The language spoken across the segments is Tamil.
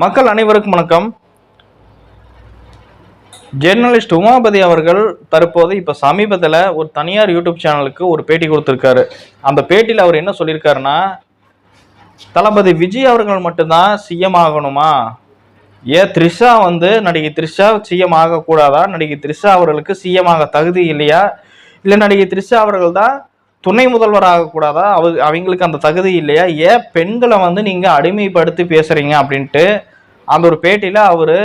மக்கள் அனைவருக்கும் வணக்கம். ஜெர்னலிஸ்ட் உமாபதி அவர்கள் தற்போது இப்போ சமீபத்தில் ஒரு தனியார் யூடியூப் சேனலுக்கு ஒரு பேட்டி கொடுத்துருக்காரு. அந்த பேட்டியில் அவர் என்ன சொல்லியிருக்காருன்னா தளபதி விஜய் அவர்கள் மட்டும்தான் சிஎம் ஆகணுமா? ஏன் த்ரிஷா வந்து நடிகை த்ரிஷா சிஎம் ஆகக்கூடாதா? நடிகை த்ரிஷா அவர்களுக்கு சிஎம் ஆக தகுதி இல்லையா? இல்லை நடிகை த்ரிஷா அவர்கள் தான் துணை முதல்வர் ஆகக்கூடாதா அவ அவங்களுக்கு அந்த தகுதி இல்லையா? ஏன் பெண்களை வந்து நீங்கள் அடிமைப்படுத்தி பேசுகிறீங்க அப்படின்ட்டு அந்த ஒரு பேட்டியில் அவர்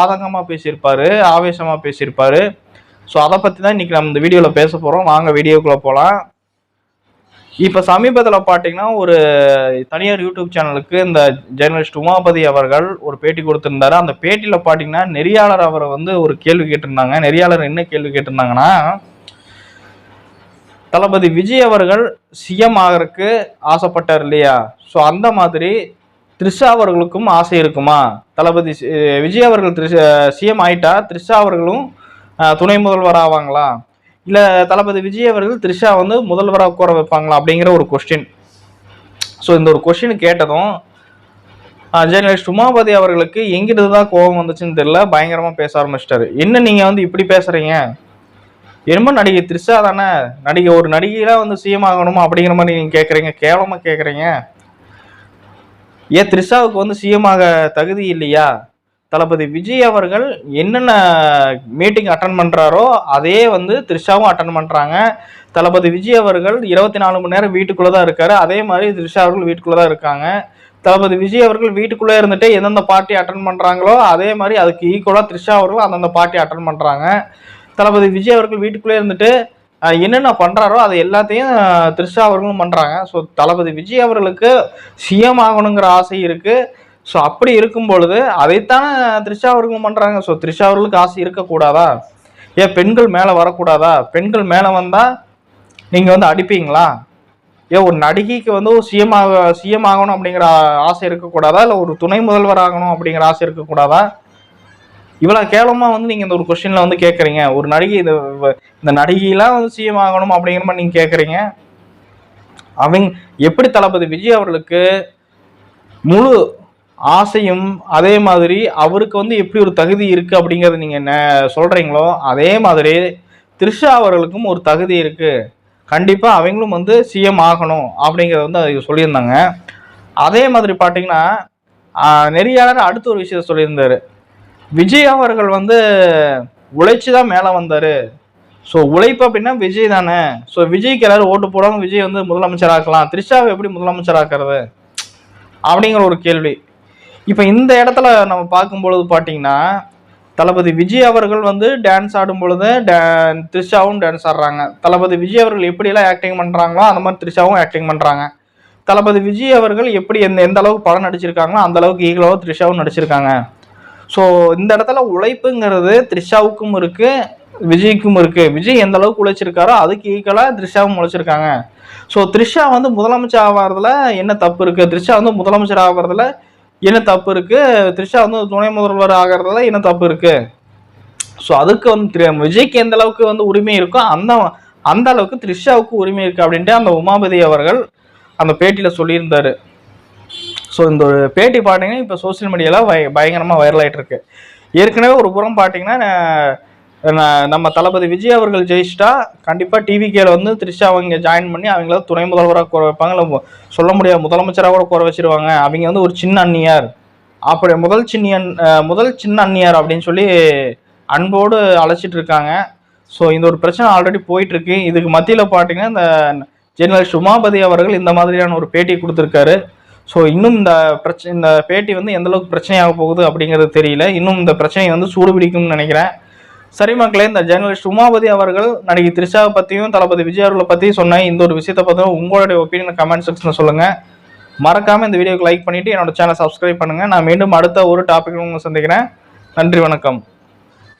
ஆதங்கமாக பேசியிருப்பார் ஆவேசமாக பேசியிருப்பார். ஸோ அதை பற்றி தான் இன்றைக்கி நம்ம இந்த வீடியோவில் பேச போகிறோம் வாங்க வீடியோக்குள்ளே போகலாம் இப்போ சமீபத்தில் பார்த்தீங்கன்னா ஒரு தனியார் யூடியூப் சேனலுக்கு இந்த ஜெர்னலிஸ்ட் உமாபதி அவர்கள் ஒரு பேட்டி கொடுத்துருந்தாரு. அந்த பேட்டியில் பார்த்தீங்கன்னா நெறியாளர் அவரை வந்து ஒரு கேள்வி கேட்டிருந்தாங்க. நெறியாளர் என்ன கேள்வி கேட்டிருந்தாங்கன்னா தளபதி விஜய் அவர்கள் சிஎம் ஆகிறதுக்கு ஆசைப்பட்டார் இல்லையா? ஸோ அந்த மாதிரி த்ரிஷா அவர்களுக்கும் ஆசை இருக்குமா? தளபதி சி- விஜய் அவர்கள் த்ரிஷா சிஎம் ஆயிட்டா த்ரிஷா அவர்களும் துணை முதல்வர் ஆவாங்களா? இல்லை தளபதி விஜய் அவர்கள் த்ரிஷா வந்து முதல்வராக உட்கார வைப்பாங்களா? அப்படிங்கிற ஒரு கொஸ்டின் ஸோ இந்த ஒரு கொஸ்டின் கேட்டதும் ஜெர்னலிஸ்ட் உமாபதி அவர்களுக்கு எங்கிட்டு தான் கோபம் வந்துச்சுன்னு தெரியல பயங்கரமாக பேச ஆரம்பிச்சிட்டாரு. என்ன நீங்கள் வந்து இப்படி பேசுகிறீங்க என்னமோ நடிகை த்ரிஷா தானே? நடிகை ஒரு நடிகையெல்லாம் வந்து சிஎம் ஆகணுமா அப்படிங்கிற மாதிரி நீங்கள் கேட்குறீங்க கேவலமாக கேட்குறீங்க ஏன் த்ரிஷாவுக்கு வந்து சிஎம் ஆக தகுதி இல்லையா? தளபதி விஜய் அவர்கள் என்னென்ன மீட்டிங் அட்டன் பண்ணுறாரோ அதே வந்து த்ரிஷாவும் அட்டன் பண்ணுறாங்க தளபதி விஜய் அவர்கள் இருபத்தி நாலு மணி நேரம் வீட்டுக்குள்ளே தான் இருக்காரு. அதே மாதிரி த்ரிஷா அவர்கள் வீட்டுக்குள்ளே தான் இருக்காங்க. தளபதி விஜய் அவர்கள் வீட்டுக்குள்ளே இருந்துட்டு எந்தெந்த பார்ட்டி அட்டன் பண்ணுறாங்களோ அதே மாதிரி அதுக்கு ஈக்குவலாக த்ரிஷா அவர்கள் அந்தந்த பார்ட்டி அட்டன் பண்ணுறாங்க தளபதி விஜய் அவர்கள் வீட்டுக்குள்ளே இருந்துட்டு என்னென்ன பண்ணுறாரோ அது எல்லாத்தையும் த்ரிஷா அவர்களும் பண்ணுறாங்க ஸோ தளபதி விஜய் அவர்களுக்கு சிஎம் ஆகணுங்கிற ஆசை இருக்குது ஸோ அப்படி இருக்கும் பொழுது அதைத்தானே த்ரிஷா அவர்களும் பண்ணுறாங்க ஸோ த்ரிஷா அவர்களுக்கு ஆசை இருக்கக்கூடாதா? ஏன் பெண்கள் மேலே வரக்கூடாதா? பெண்கள் மேலே வந்தால் நீங்கள் வந்து அடிப்பீங்களா? ஏன் ஒரு நடிகைக்கு வந்து ஒரு சிஎம் ஆக சிஎம் ஆகணும் அப்படிங்கிற ஆசை இருக்கக்கூடாதா? இல்லை ஒரு துணை முதல்வர் ஆகணும் அப்படிங்கிற ஆசை இருக்கக்கூடாதா? இவ்வளோ கேவலமாக வந்து நீங்கள் இந்த ஒரு கொஸ்டினில் வந்து கேட்குறீங்க ஒரு நடிகை இந்த இந்த நடிகைலாம் வந்து சிஎம் ஆகணும் அப்படிங்கிற மாதிரி நீங்கள் கேட்குறீங்க அவங்க எப்படி தளபதி விஜய் அவர்களுக்கு முழு ஆசையும் அதே மாதிரி அவருக்கு வந்து எப்படி ஒரு தகுதி இருக்குது அப்படிங்கிறத நீங்கள் என்ன சொல்கிறீங்களோ அதே மாதிரி த்ரிஷா அவர்களுக்கும் ஒரு தகுதி இருக்குது கண்டிப்பாக அவங்களும் வந்து சிஎம் ஆகணும் அப்படிங்கிறத வந்து அது சொல்லியிருந்தாங்க. அதே மாதிரி பார்த்தீங்கன்னா நெறியாளர் அடுத்த ஒரு விஷயத்த சொல்லியிருந்தாரு. விஜய் அவர்கள் வந்து உழைச்சி தான் மேலே வந்தார். ஸோ உழைப்பு அப்படின்னா விஜய் தானே. ஸோ விஜய்க்கு எல்லாரும் ஓட்டு போடாமல் விஜய் வந்து முதலமைச்சர் ஆக்கலாம் த்ரிஷாவை எப்படி முதலமைச்சர் ஆக்குறது அப்படிங்கிற ஒரு கேள்வி. இப்போ இந்த இடத்துல நம்ம பார்க்கும்பொழுது பார்த்தீங்கன்னா தளபதி விஜய் அவர்கள் வந்து டான்ஸ் ஆடும் பொழுது டே த்ரிஷாவும் டான்ஸ் ஆடுறாங்க. தளபதி விஜய் அவர்கள் எப்படியெல்லாம் ஆக்டிங் பண்ணுறாங்களோ அந்த மாதிரி த்ரிஷாவும் ஆக்டிங் பண்ணுறாங்க தளபதி விஜய் அவர்கள் எப்படி எந்த எந்த அளவுக்கு படம் நடிச்சிருக்காங்களோ அந்த அளவுக்கு ஈகளாகவும் த்ரிஷாவும் நடிச்சிருக்காங்க. ஸோ இந்த இடத்துல உழைப்புங்கிறது த்ரிஷாவுக்கும் இருக்கு விஜய்க்கும் இருக்கு. விஜய் எந்த அளவுக்கு உழைச்சிருக்காரோ அதுக்கு ஈக்குவலாக த்ரிஷாவும் உழைச்சிருக்காங்க. ஸோ த்ரிஷா வந்து முதலமைச்சர் ஆகிறதுல என்ன தப்பு இருக்கு? த்ரிஷா வந்து முதலமைச்சர் ஆகிறதுல என்ன தப்பு இருக்கு? த்ரிஷா வந்து துணை முதல்வர் ஆகிறதுல என்ன தப்பு இருக்கு? ஸோ அதுக்கு வந்து விஜய்க்கு எந்த அளவுக்கு வந்து உரிமை இருக்கோ அந்த அந்த அளவுக்கு த்ரிஷாவுக்கு உரிமை இருக்கு அப்படின்ட்டு அந்த உமாபதி அவர்கள் அந்த பேட்டியில் சொல்லியிருந்தாரு. ஸோ இந்த ஒரு பேட்டி பார்த்தீங்கன்னா இப்போ சோஷியல் மீடியாவில் பய பயங்கரமாக வைரல் ஆயிட்டு இருக்கு ஏற்கனவே ஒரு புறம் பார்த்தீங்கன்னா நம்ம தளபதி விஜய் அவர்கள் ஜெயிச்சிட்டா கண்டிப்பாக டிவிகேல வந்து த்ரிஷா அவங்க ஜாயின் பண்ணி அவங்கள துணை முதல்வராக குறை வைப்பாங்க. இல்லை சொல்ல முடியாது முதலமைச்சராக கூட குறை வச்சிருவாங்க. அவங்க வந்து ஒரு சின்ன அந்நியார். அப்படி முதல் சின்னியன் முதல் சின்ன அந்நியார் அப்படின்னு சொல்லி அன்போடு அழைச்சிட்டு இருக்காங்க. ஸோ இந்த ஒரு பிரச்சனை ஆல்ரெடி போயிட்டு இருக்கு இதுக்கு மத்தியில் பார்த்தீங்கன்னா இந்த ஜெனரல் சுமாபதி அவர்கள் இந்த மாதிரியான ஒரு பேட்டி கொடுத்துருக்காரு. ஸோ இன்னும் இந்த பிரச்சனை இந்த பேட்டி வந்து எந்த அளவுக்கு பிரச்சனையாக போகுது அப்படிங்கிறது தெரியல. இன்னும் இந்த பிரச்சனையை வந்து சூடு பிடிக்கும்னு நினைக்கிறேன். சரி மக்களே இந்த ஜேர்னலிஸ்ட் உமாபதி அவர்கள் நடிகை த்ரிஷாவை பற்றியும் தளபதி விஜய் அவர்களை பற்றியும் சொன்ன இந்த ஒரு விஷயத்தை பற்றியும் உங்களுடைய ஒப்பீனியன் கமெண்ட் செக்ஷனில் சொல்லுங்கள் மறக்காமல் இந்த வீடியோக்கு லைக் பண்ணிவிட்டு என்னோட சேனல் சப்ஸ்கிரைப் பண்ணுங்கள் நான் மீண்டும் அடுத்த ஒரு டாபிக் உங்களை சந்திக்கிறேன். நன்றி வணக்கம்.